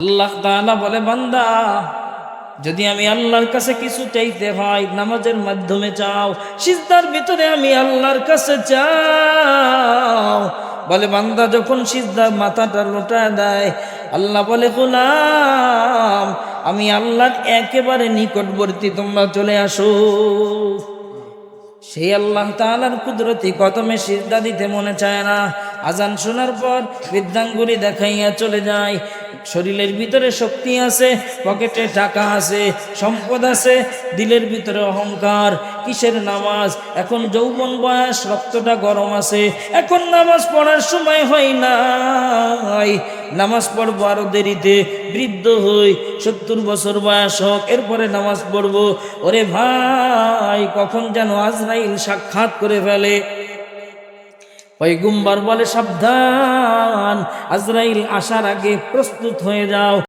আল্লাহ তাআলা বলে, বান্দা, যদি আমি আল্লাহর কাছে কিছু চাইতে হয়, নামাজের মাধ্যমে চাও, সিজদার ভিতরে আমি আল্লাহর কাছে চাও। বলে, বান্দা, যখন সিজদার মাথাটা লোটা দেয়, আল্লাহ বলে, গোলাম, আমি আল্লাহর একেবারে নিকটবর্তী, তোমরা চলে আসো। সেই আল্লাহ তাআলার কুদরতি কদমে সিজদা দিতে মনে চায় না। আজান শোনার পর বৃদ্ধাঙ্গুলি দেখাইয়া চলে যায়। শরীরের ভিতরে শক্তি আছে, পকেটে টাকা আছে, সম্পদ আছে, দিলের ভিতরে অহংকার, কিসের নামাজ? এখন যৌবন বয়স, রক্তটা গরম আছে, এখন নামাজ পড়ার সময় হয় নাই। নামাজ পড়ব আরও দেরিতে, বৃদ্ধ হই, সত্তর বছর বয়স হোক, এরপরে নামাজ পড়ব। ওরে ভাই, কখন যেন আজরাইল সাক্ষাৎ করে ফেলে। পয়গুম্বার বলে সাবধান। আজরাইল আসার আগে প্রস্তুত হয়ে যাও।